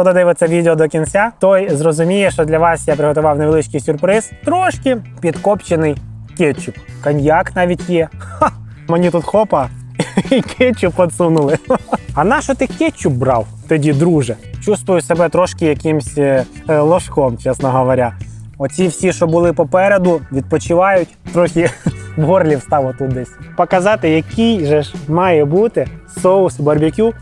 Хто додивиться відео до кінця, той зрозуміє, що для вас я приготував невеличкий сюрприз. Трошки підкопчений кетчуп. Коньяк навіть є. Ха! Мені тут хопа і кетчуп подсунули. А на що ти кетчуп брав тоді, друже? Чувствую себе трошки якимсь е, е, ложком, чесно говоря. Оці всі, що були попереду, відпочивають, трохи в горлі встав отут десь. Показати, який же ж має бути соус барбекю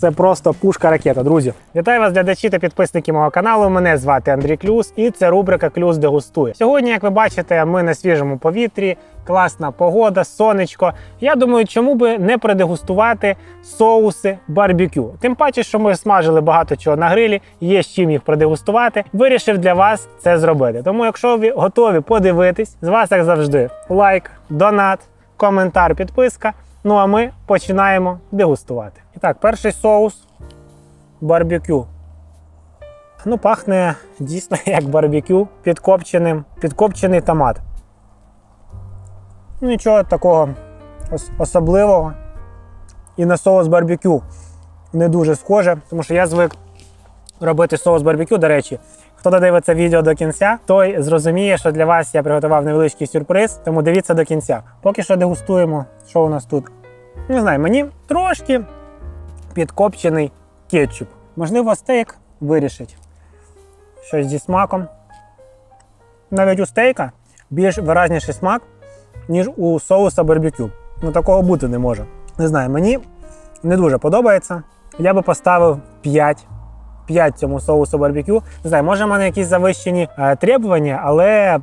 це просто пушка ракета, друзі. Вітаю вас, глядачі та підписники мого каналу. Мене звати Андрій Клюс, і це рубрика Клюс дегустує. Сьогодні, як ви бачите, ми на свіжому повітрі, класна погода, сонечко. Я думаю, чому би не продегустувати соуси барбекю. Тим паче, що ми смажили багато чого на грилі, є з чим їх продегустувати. Вирішив для вас це зробити. Тому, якщо ви готові подивитись, з вас як завжди, лайк, донат, коментар, підписка. Ну а ми починаємо дегустувати. І так, перший соус барбекю. Ну, пахне дійсно як барбекю підкопченим, підкопчений томат. Ну, Нічого такого особливого. І на соус барбекю не дуже схоже, тому що я звик робити соус барбекю, до речі. Хто додивиться відео до кінця, той зрозуміє, що для вас я приготував невеличкий сюрприз, тому дивіться до кінця. Поки що дегустуємо, що у нас тут. Не знаю, мені трошки підкопчений кетчуп. Можливо, стейк вирішить щось зі смаком. Навіть у стейка більш виразніший смак, ніж у соуса барбекю. Ну такого бути не може. Не знаю, мені не дуже подобається. Я би поставив 5. 5 цьому соусу барбекю. Не знаю, може в мене якісь завищені е, требування, але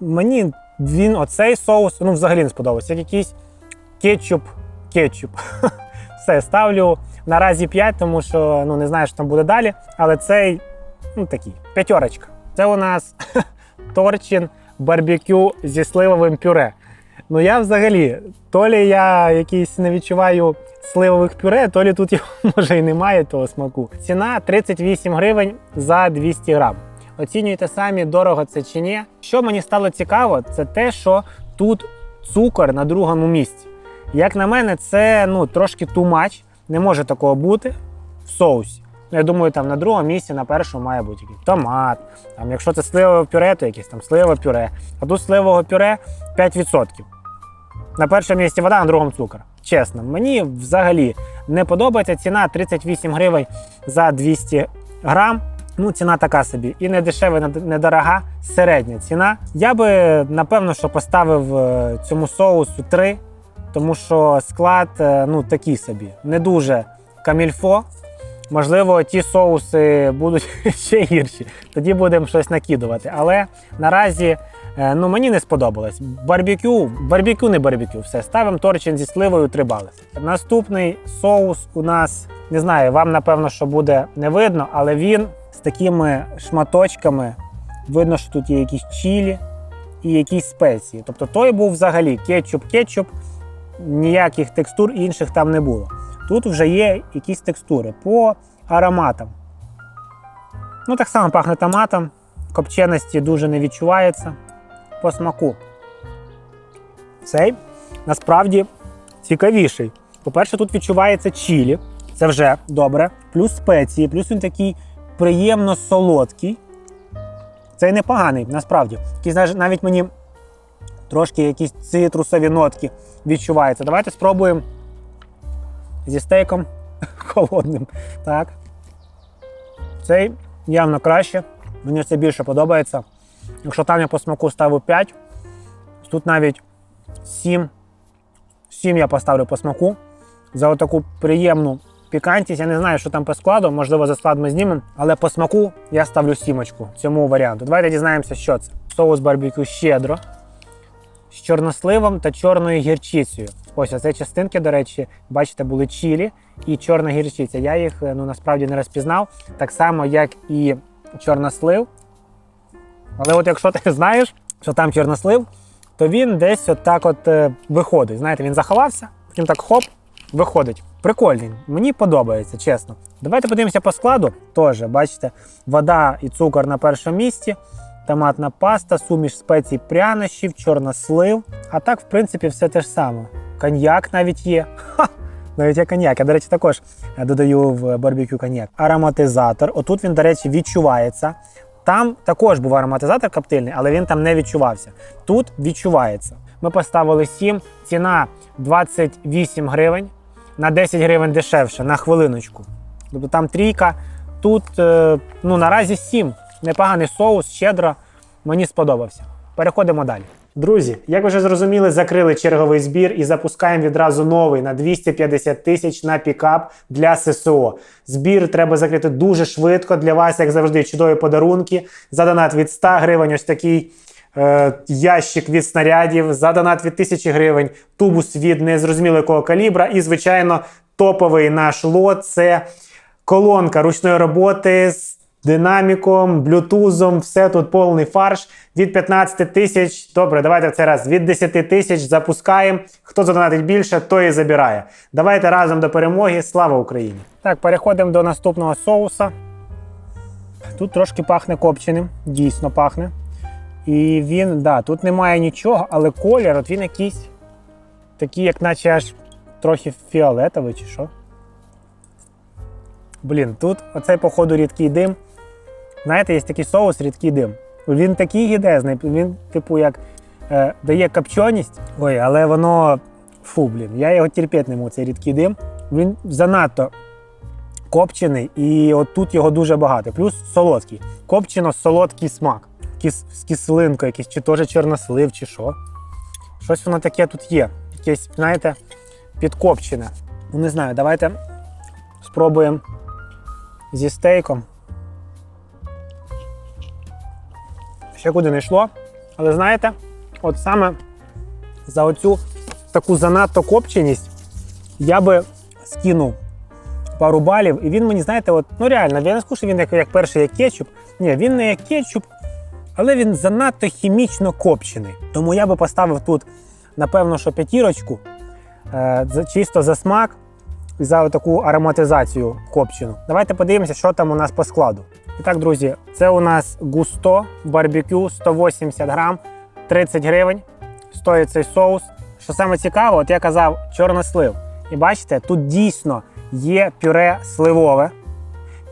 мені він оцей соус ну, взагалі не сподобався. Як якийсь кетчуп, кетчуп. Все, ставлю наразі 5, тому що ну, не знаю, що там буде далі. Але цей ну, такий, п'ятерочка. Це у нас торчин барбекю зі сливовим пюре. Ну я взагалі, то лі я якийсь не відчуваю сливових пюре, то лі тут його може і немає того смаку. Ціна 38 гривень за 200 грам. Оцінюйте самі, дорого це чи ні. Що мені стало цікаво, це те, що тут цукор на другому місці. Як на мене, це ну, трошки much. Не може такого бути в соусі. Ну, Я думаю, там на другому місці, на першому має бути якийсь томат. Там, якщо це сливове пюре, то якесь там сливове пюре. А тут сливового пюре 5%. На першому місці вода, на другому цукор. Чесно, мені взагалі не подобається ціна 38 гривень за 200 грам. Ну, ціна така собі. І не дешева, не дорога, середня ціна. Я би напевно що поставив е, цьому соусу 3, тому що склад е, ну, такий собі, не дуже камільфо. Можливо, ті соуси будуть ще гірші. Тоді будемо щось накидувати. Але наразі е, ну, мені не сподобалось. Барбекю, барбекю не барбекю. Все, ставимо торчин зі сливою 3 бали. Наступний соус у нас, не знаю, вам напевно, що буде не видно, але він з такими шматочками. Видно, що тут є якісь чілі і якісь спеції. Тобто той був взагалі кетчуп-кетчуп, ніяких текстур інших там не було. Тут вже є якісь текстури по ароматам. Ну, так само пахне томатом, копченості дуже не відчувається по смаку. Цей насправді цікавіший. По-перше, тут відчувається чілі, це вже добре, плюс спеції, плюс він такий приємно солодкий. Цей непоганий, насправді. Такий, знаєш, навіть мені трошки якісь цитрусові нотки відчуваються. Давайте спробуємо зі стейком холодним. Так. Цей явно краще. Мені це більше подобається. Якщо там я по смаку ставив 5, тут навіть 7. 7 я поставлю по смаку. За таку приємну пікантність. Я не знаю, що там по складу, можливо, за склад ми знімемо, але по смаку я ставлю сімочку цьому варіанту. Давайте дізнаємося, що це. Соус барбекю щедро з чорносливом та чорною гірчицею. Ось оце частинки, до речі, бачите, були чілі і чорна гірчиця. Я їх ну, насправді не розпізнав, так само, як і чорнослив. Але от якщо ти знаєш, що там чорнослив, то він десь отак от е, виходить. Знаєте, він заховався, потім так хоп, виходить. Прикольний, мені подобається, чесно. Давайте подивимося по складу. Теж, бачите, вода і цукор на першому місці, томатна паста, суміш спецій прянощів, чорнослив. А так, в принципі, все те ж саме. Коньяк навіть є. Ха! Навіть як коньяк. Я, до речі, також е, додаю в барбекю коньяк. Ароматизатор. Отут він, до речі, відчувається. Там також був ароматизатор коптильний, але він там не відчувався. Тут відчувається. Ми поставили 7, ціна 28 гривень, на 10 гривень дешевше, на хвилиночку. Тобто там трійка, тут е, ну, наразі 7. Непоганий соус, щедро. Мені сподобався. Переходимо далі. Друзі, як вже зрозуміли, закрили черговий збір і запускаємо відразу новий на 250 тисяч на пікап для ССО. Збір треба закрити дуже швидко. Для вас, як завжди, чудові подарунки. За донат від 100 гривень, ось такий е, ящик від снарядів, за донат від 1000 гривень, тубус від незрозуміло якого калібра. І, звичайно, топовий наш лот це колонка ручної роботи з динаміком, блютузом, все тут повний фарш від 15 тисяч. Добре, давайте в цей раз від 10 тисяч запускаємо. Хто задонатить більше, той і забирає. Давайте разом до перемоги. Слава Україні! Так, переходимо до наступного соуса. Тут трошки пахне копченим, дійсно пахне. І він, да, тут немає нічого, але колір, от він якийсь такий, як наче аж трохи фіолетовий чи що. Блін, тут оцей, походу, рідкий дим. Знаєте, є такий соус рідкий дим. Він такий гідезний, він, типу, як е, дає копченість. Ой, але воно. Фу, блін, я його терпіти не можу, цей рідкий дим. Він занадто копчений, і от тут його дуже багато. Плюс солодкий. Копчено-солодкий смак. Кіс, з кислинкою, якийсь, чи теж чорнослив, чи що. Щось воно таке тут є. Якесь, знаєте, підкопчене. Ну, не знаю, давайте спробуємо зі стейком. Ще куди не йшло. Але знаєте, от саме за оцю таку занадто копченість я би скинув пару балів. І він мені, знаєте, от, ну реально, я не скажу, що він як, як перший як кетчуп. Ні, він не як кетчуп, але він занадто хімічно копчений. Тому я би поставив тут, напевно, що п'ятірочку, е, чисто за смак і за таку ароматизацію копчену. Давайте подивимося, що там у нас по складу. І так, друзі, це у нас густо барбекю 180 грам, 30 гривень. Стоїть цей соус. Що саме цікаво, от я казав чорнослив. І бачите, тут дійсно є пюре сливове.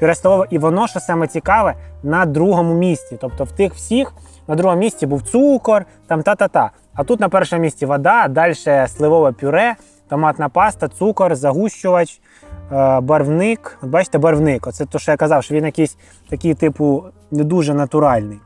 Пюре сливове, і воно, що саме цікаве, на другому місці. Тобто в тих всіх на другому місці був цукор, там та-та-та. А тут на першому місці вода, далі сливове пюре, томатна паста, цукор, загущувач, барвник. От бачите, барвник. Оце те, що я казав, що він якийсь такий, типу, не дуже натуральний.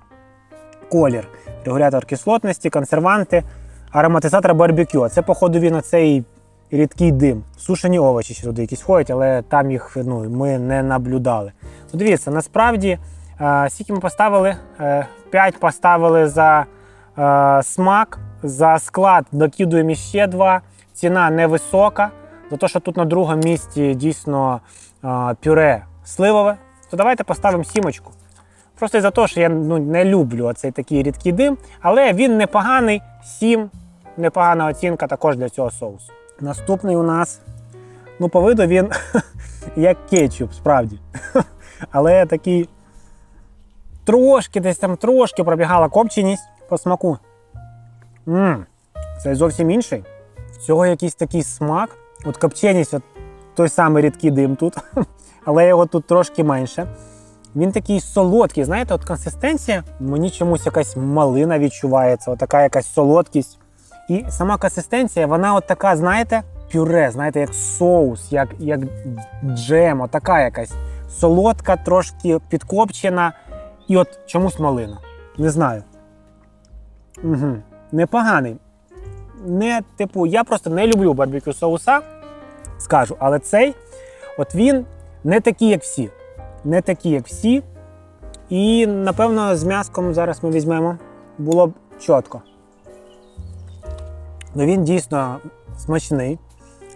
Колір, регулятор кислотності, консерванти, ароматизатор барбекю. Це, походу, він оцей рідкий дим. Сушені овочі ще якісь ходять, але там їх ну, ми не наблюдали. Ну, дивіться, насправді, е, скільки ми поставили? Е, 5 поставили за е, смак, за склад докидуємо ще 2. Ціна невисока. За те, що тут на другому місці дійсно пюре сливове, то давайте поставимо сімочку. Просто за те, що я ну, не люблю оцей такий рідкий дим, але він непоганий. 7, непогана оцінка також для цього соусу. Наступний у нас, ну, по виду він як кетчуп, справді. Але такий трошки, десь там трошки пробігала копченість по смаку. Мм, це зовсім інший. В цього якийсь такий смак. От копченість, от той самий рідкий дим тут, але його тут трошки менше. Він такий солодкий, знаєте, от консистенція, мені чомусь якась малина відчувається, от така якась солодкість. І сама консистенція, вона от така, знаєте, пюре, знаєте, як соус, як, як джем, от така якась солодка, трошки підкопчена. І от чомусь малина. Не знаю. Угу. Непоганий. Не, типу, я просто не люблю барбекю соуса, скажу, але цей, от він не такий, як всі. Не такий, як всі. І, напевно, з м'яском зараз ми візьмемо. Було б чітко. Ну він дійсно смачний.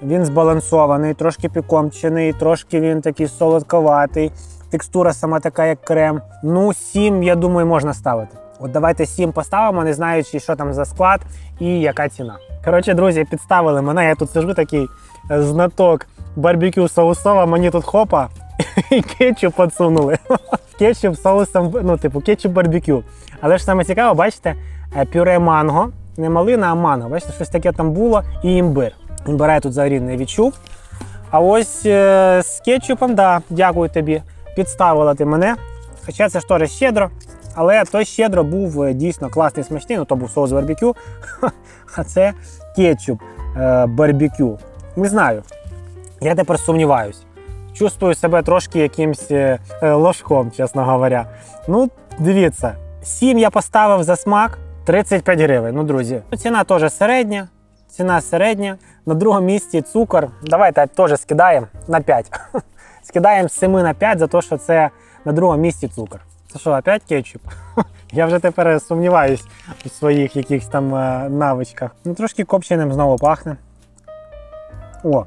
Він збалансований, трошки пікомчений, трошки він такий солодковатий. Текстура сама така, як крем. Ну, 7, я думаю, можна ставити. От давайте 7 поставимо, не знаючи, що там за склад і яка ціна. Коротше, друзі, підставили мене. Я тут сижу такий знаток барбекю соусова, мені тут хопа і кетчуп підсунули. кетчуп соусом, ну, типу, кетчуп барбекю. Але ж саме цікаво, бачите, е, пюре манго, не малина, а манго. Бачите, щось таке там було і імбир. Імбира я тут взагалі не відчув. А ось е, з кетчупом, да, дякую тобі. Підставила ти мене. Хоча це ж теж щедро. Але той щедро був е, дійсно класний смачний, ну то був соус барбекю, а це кетчуп е, барбекю. Не знаю. Я тепер сумніваюсь. Чувствую себе трошки якимсь е, е, ложком, чесно говоря. Ну, дивіться, 7 я поставив за смак 35 гривень. Ну, друзі, ціна теж середня. Ціна середня. На другому місці цукор. Давайте теж скидаємо на 5. Скидаємо з 7 на 5 за те, що це на другому місці цукор. Це що, опять кетчуп? Я вже тепер сумніваюсь у своїх якихось там е, навичках. Ну, трошки копченим знову пахне. О.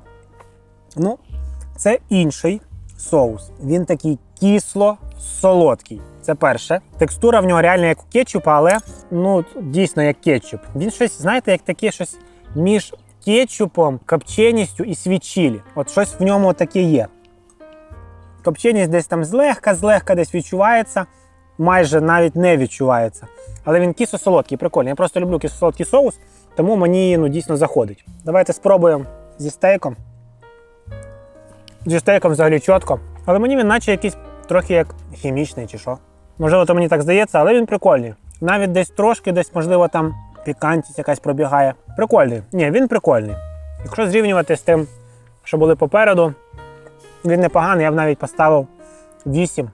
Ну, це інший соус. Він такий кисло-солодкий. Це перше. Текстура в нього реально як у кетчупа, але ну дійсно як кетчуп. Він щось, знаєте, як таке щось між кетчупом, копченістю і свічілі. От щось в ньому таке є. Копченість десь там злегка-злегка десь відчувається, майже навіть не відчувається. Але він кисло-солодкий, прикольний. Я просто люблю кисло-солодкий соус, тому мені ну, дійсно заходить. Давайте спробуємо зі стейком. Зі стейком взагалі чітко. Але мені він наче якийсь трохи як хімічний чи що. Можливо, то мені так здається, але він прикольний. Навіть десь трошки, десь, можливо, там пікантність якась пробігає. Прикольний. Ні, він прикольний. Якщо зрівнювати з тим, що були попереду, він непоганий, я б навіть поставив 8.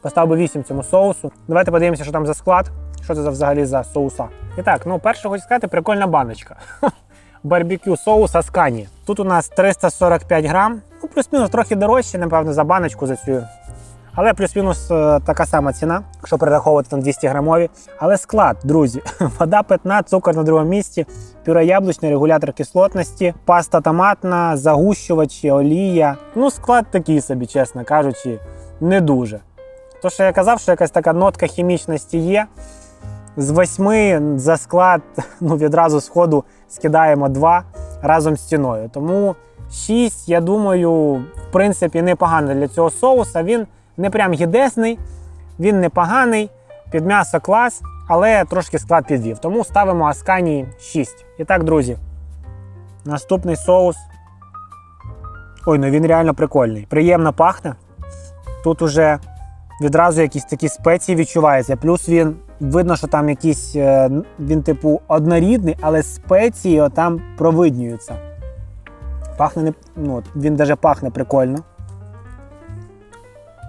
Поставив би 8 цьому соусу. Давайте подивимося, що там за склад, що це за взагалі за соуса. І так, ну перше хочу сказати, прикольна баночка. Барбекю соус Аскані. Тут у нас 345 грам, ну плюс-мінус трохи дорожче, напевно, за баночку за цю. Але плюс-мінус е, така сама ціна, якщо перераховувати там 200 грамові. Але склад, друзі, вода питна, цукор на другому місці, пюре яблучне, регулятор кислотності, паста томатна, загущувачі, олія. Ну, склад такий собі, чесно кажучи, не дуже. То, що я казав, що якась така нотка хімічності є. З восьми за склад ну, відразу з скидаємо два разом з ціною. Тому 6, я думаю, в принципі, непогано для цього соуса. Він не прям гідесний, він непоганий, під м'ясо клас, але трошки склад підвів. Тому ставимо Аскані 6. І так, друзі, наступний соус. Ой, ну він реально прикольний. Приємно пахне. Тут уже відразу якісь такі спеції відчуваються. Плюс він видно, що там якийсь е, він, типу, однорідний, але спеції там провиднюються. Пахне не. Ну, він навіть пахне прикольно.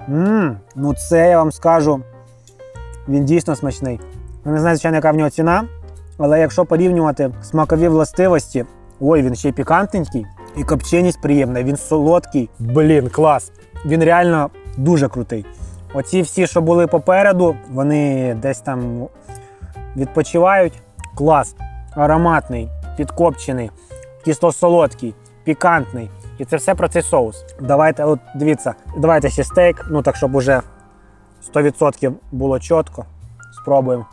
Ммм, ну це я вам скажу. Він дійсно смачний. Я не знаю, звичайно, яка в нього ціна, але якщо порівнювати смакові властивості, ой, він ще й пікантненький, і копченість приємна, він солодкий. Блін, клас. Він реально дуже крутий. Оці всі, що були попереду, вони десь там відпочивають. Клас. Ароматний, підкопчений, кисло-солодкий, пікантний. І це все про цей соус. Давайте, от дивіться, давайте ще стейк, ну так, щоб уже 100% було чітко. Спробуємо.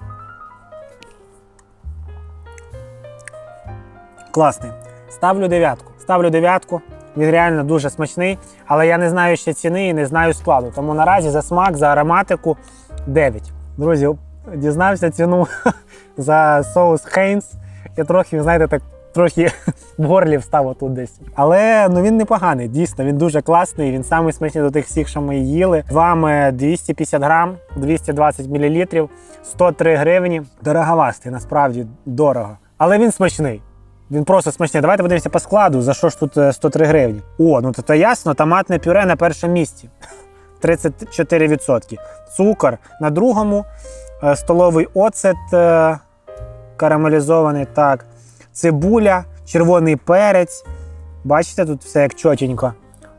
Класний. Ставлю дев'ятку. Ставлю дев'ятку. Він реально дуже смачний, але я не знаю ще ціни і не знаю складу. Тому наразі за смак, за ароматику 9. Друзі, дізнався ціну за соус Хейнс. Я трохи, знаєте, так трохи в горлі встав тут десь. Але ну він непоганий, дійсно, він дуже класний. Він самий смачний до тих всіх, що ми їли. З вами 250 грам, 220 мл, 103 гривні. Дороговастий, насправді дорого. Але він смачний. Він просто смачний. Давайте подивимося по складу, за що ж тут е, 103 гривні. О, ну то, то ясно, томатне пюре на першому місці. 34%. Цукор на другому, е, столовий оцет е, карамелізований. так. Цибуля, червоний перець. Бачите, тут все як чотенько.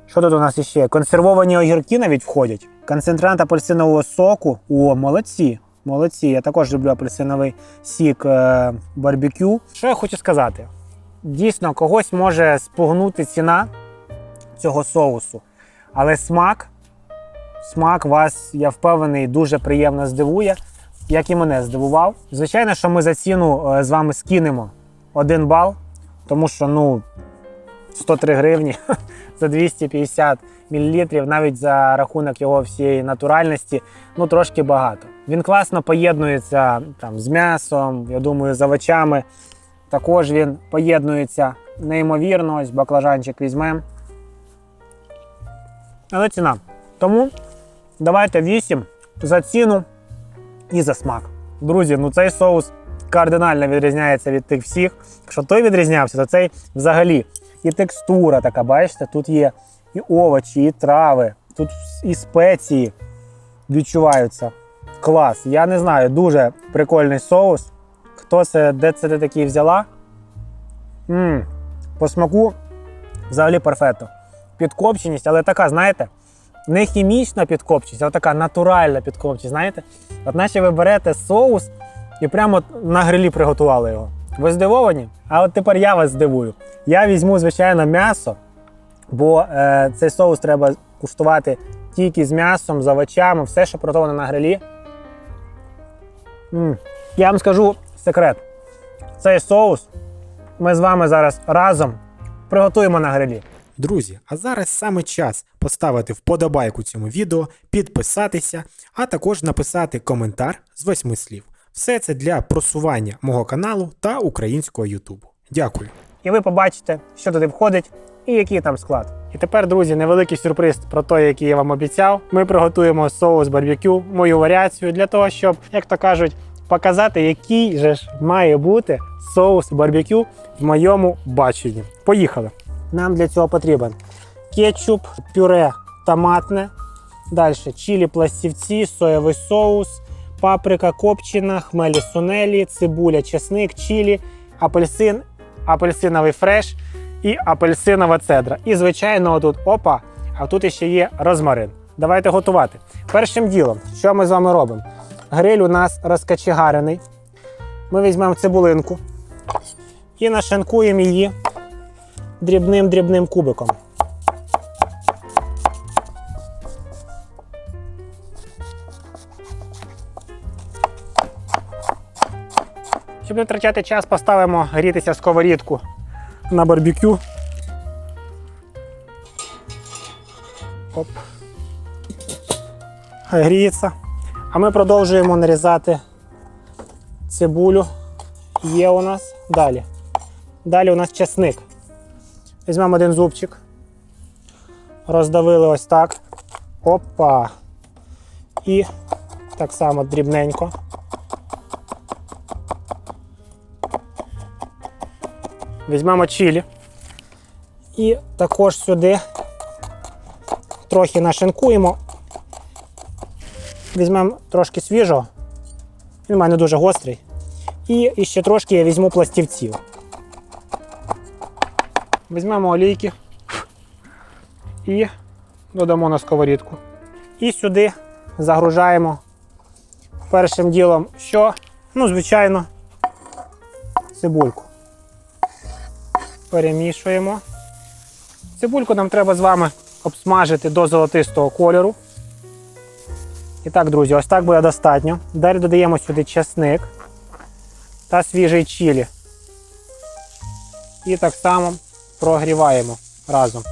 Що тут у нас іще? Консервовані огірки навіть входять. Концентрант апельсинового соку. О, молодці. Молодці. Я також люблю апельсиновий сік е, барбекю. Що я хочу сказати? Дійсно, когось може спугнути ціна цього соусу. Але смак, смак вас, я впевнений, дуже приємно здивує, як і мене здивував. Звичайно, що ми за ціну е, з вами скинемо один бал, тому що ну 103 гривні за 250 мл, навіть за рахунок його всієї натуральності, ну трошки багато. Він класно поєднується там з м'ясом, я думаю, з овочами. Також він поєднується неймовірно. Ось баклажанчик візьмемо. але ціна. Тому давайте 8 за ціну і за смак. Друзі, ну цей соус кардинально відрізняється від тих всіх. Якщо той відрізнявся, то цей взагалі і текстура така, бачите, тут є і овочі, і трави, тут і спеції відчуваються. Клас. Я не знаю, дуже прикольний соус. Хто це, де це ти такий взяла? Мм, по смаку взагалі перфетто. Підкопченість, але така, знаєте, не хімічна підкопченість, а така натуральна підкопченість. Знаєте? От наче ви берете соус і прямо на грилі приготували його. Ви здивовані? А от тепер я вас здивую. Я візьму, звичайно, м'ясо, бо е, цей соус треба куштувати тільки з м'ясом, з овочами, все, що приготоване на грилі. м Я вам скажу секрет. Цей соус ми з вами зараз разом приготуємо на грилі. Друзі, а зараз саме час поставити вподобайку цьому відео, підписатися, а також написати коментар з восьми слів. Все це для просування мого каналу та українського Ютубу. Дякую. і ви побачите, що туди входить і який там склад. І тепер, друзі, невеликий сюрприз про той, який я вам обіцяв. Ми приготуємо соус барбекю, мою варіацію, для того, щоб, як то кажуть, показати, який же ж має бути соус барбекю в моєму баченні. Поїхали. Нам для цього потрібен кетчуп, пюре томатне, далі чилі пластівці, соєвий соус, паприка копчена, хмелі сунелі, цибуля, чесник, чилі, апельсин, апельсиновий фреш і апельсинова цедра. І, звичайно, тут опа, а тут ще є розмарин. Давайте готувати. Першим ділом, що ми з вами робимо? Гриль у нас розкачегарений. Ми візьмемо цибулинку і нашинкуємо її дрібним-дрібним кубиком. Щоб не втрачати час, поставимо грітися сковорідку на барбекю. Оп. Гріється. А ми продовжуємо нарізати цибулю. Є у нас далі. Далі у нас чесник. Візьмемо один зубчик. Роздавили ось так. Опа. І так само дрібненько. Візьмемо чилі. І також сюди трохи нашинкуємо. Візьмемо трошки свіжого. Він у мене дуже гострий. І ще трошки я візьму пластівців. Візьмемо олійки і додамо на сковорідку. І сюди загружаємо першим ділом що? Ну, звичайно, цибульку. Перемішуємо. Цибульку нам треба з вами обсмажити до золотистого кольору. І так, друзі, ось так буде достатньо. Далі додаємо сюди чесник та свіжий чилі. І так само прогріваємо разом.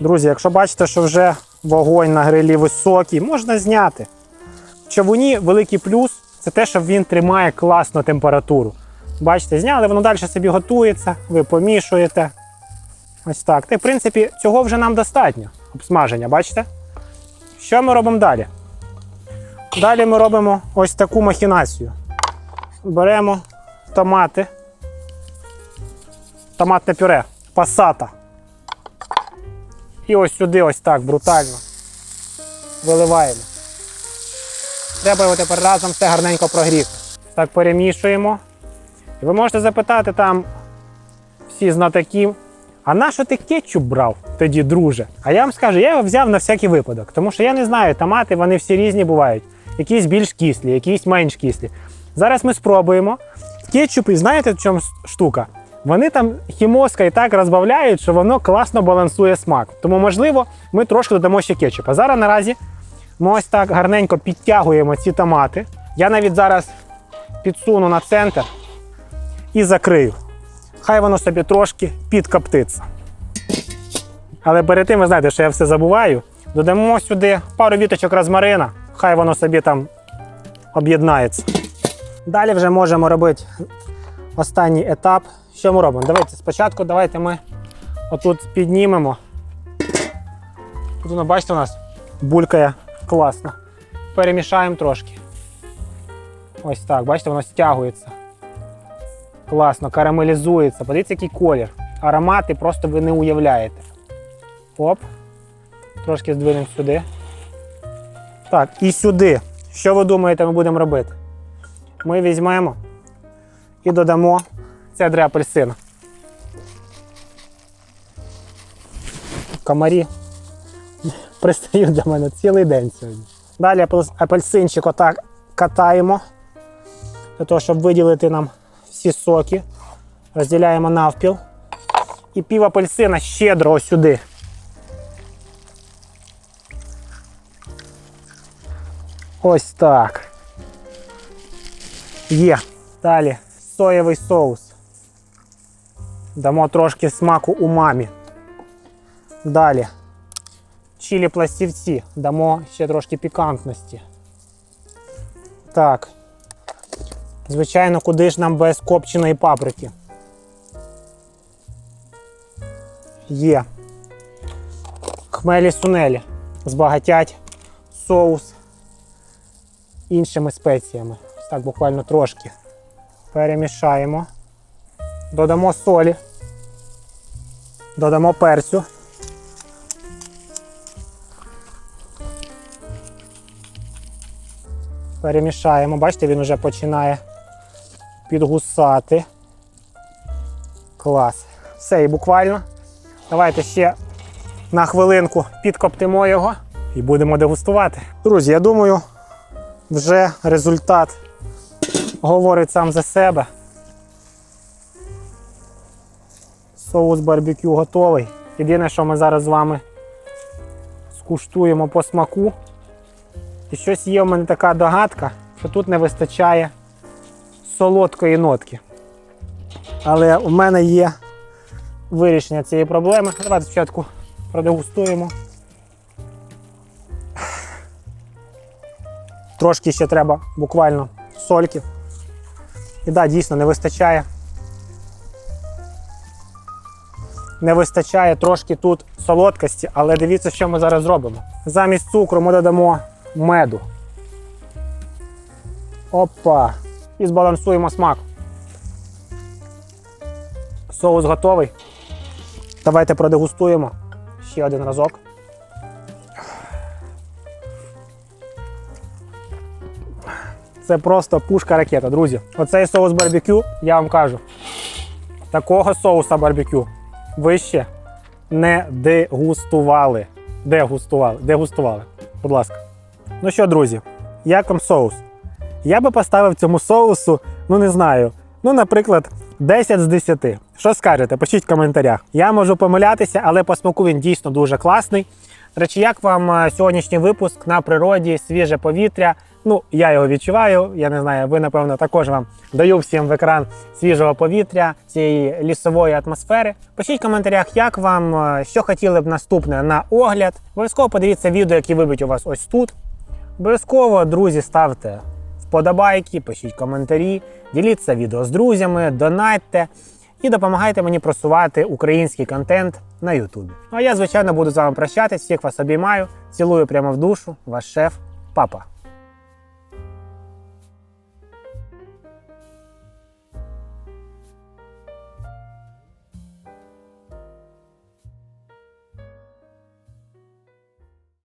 Друзі, якщо бачите, що вже вогонь на грилі високий, можна зняти. В човуні великий плюс це те, що він тримає класну температуру. Бачите, зняли, воно далі собі готується, ви помішуєте. Ось так. Та, в принципі, цього вже нам достатньо. Обсмаження, бачите? Що ми робимо далі? Далі ми робимо ось таку махінацію. Беремо томати, томатне пюре, пасата. І ось сюди, ось так, брутально. Виливаємо. Треба його тепер разом все гарненько прогріти. Так перемішуємо. І ви можете запитати там всі знатоки, а на що ти кетчуп брав тоді, друже? А я вам скажу, я його взяв на всякий випадок, тому що я не знаю, томати вони всі різні бувають. Якісь більш кислі, якісь менш кислі. Зараз ми спробуємо. Кетчупи, знаєте, в чому штука? Вони там хімоска і так розбавляють, що воно класно балансує смак. Тому, можливо, ми трошки додамо ще кетчупа. Зараз наразі ми ось так гарненько підтягуємо ці томати. Я навіть зараз підсуну на центр і закрию. Хай воно собі трошки підкоптиться. Але перед тим ви знаєте, що я все забуваю. Додамо сюди пару віточок розмарина, хай воно собі там об'єднається. Далі вже можемо робити останній етап. Що ми робимо? Давайте спочатку давайте ми отут піднімемо Тут воно, бачите, у нас булькає класно. Перемішаємо трошки. Ось так, бачите, воно стягується. Класно, карамелізується. Подивіться, який колір. Аромати просто ви не уявляєте. Оп. Трошки здвинемо сюди. Так, і сюди. Що ви думаєте, ми будемо робити? Ми візьмемо і додамо цедри апельсина. Комарі пристають до мене цілий день сьогодні. Далі апельсинчик отак катаємо для того, щоб виділити нам всі соки. Розділяємо навпіл. І пів апельсина щедро ось сюди. Ось так. Є. Далі соєвий соус. Дамо трошки смаку умамі. Далі. Чилі пластівці. Дамо ще трошки пікантності. Так. Звичайно, куди ж нам без копченої паприки? Є. Хмелі сунелі. Збагатять соус іншими спеціями. Так, буквально трошки. Перемішаємо. Додамо солі. Додамо перцю. Перемішаємо. Бачите, він вже починає підгусати. Клас. Все, і буквально. Давайте ще на хвилинку підкоптимо його і будемо дегустувати. Друзі, я думаю, вже результат говорить сам за себе. Соус барбекю готовий. Єдине, що ми зараз з вами скуштуємо по смаку. І щось є в мене така догадка, що тут не вистачає солодкої нотки. Але у мене є вирішення цієї проблеми. Давайте спочатку продегустуємо. Трошки ще треба буквально сольки. І так, дійсно не вистачає. Не вистачає трошки тут солодкості, але дивіться, що ми зараз зробимо. Замість цукру ми додамо меду. Опа! І збалансуємо смак. Соус готовий. Давайте продегустуємо ще один разок. Це просто пушка ракета, друзі. Оцей соус барбекю, я вам кажу. Такого соуса барбекю ви ще не дегустували. Дегустували. Дегустували. Будь ласка. Ну що, друзі, як вам соус? Я би поставив цьому соусу, ну не знаю, ну, наприклад, 10 з 10. Що скажете? Пишіть в коментарях. Я можу помилятися, але по смаку він дійсно дуже класний. Речі, як вам е, сьогоднішній випуск на природі, свіже повітря? Ну, я його відчуваю. Я не знаю, ви напевно також вам даю всім в екран свіжого повітря, цієї лісової атмосфери. Пишіть в коментарях, як вам, е, що хотіли б наступне на огляд. Обов'язково подивіться відео, які вибить у вас ось тут. Обов'язково, друзі, ставте вподобайки, пишіть коментарі, діліться відео з друзями, донатьте і допомагайте мені просувати український контент на Ютубі. Ну а я, звичайно, буду з вами прощатись. Всіх вас обіймаю, цілую прямо в душу, ваш шеф, папа.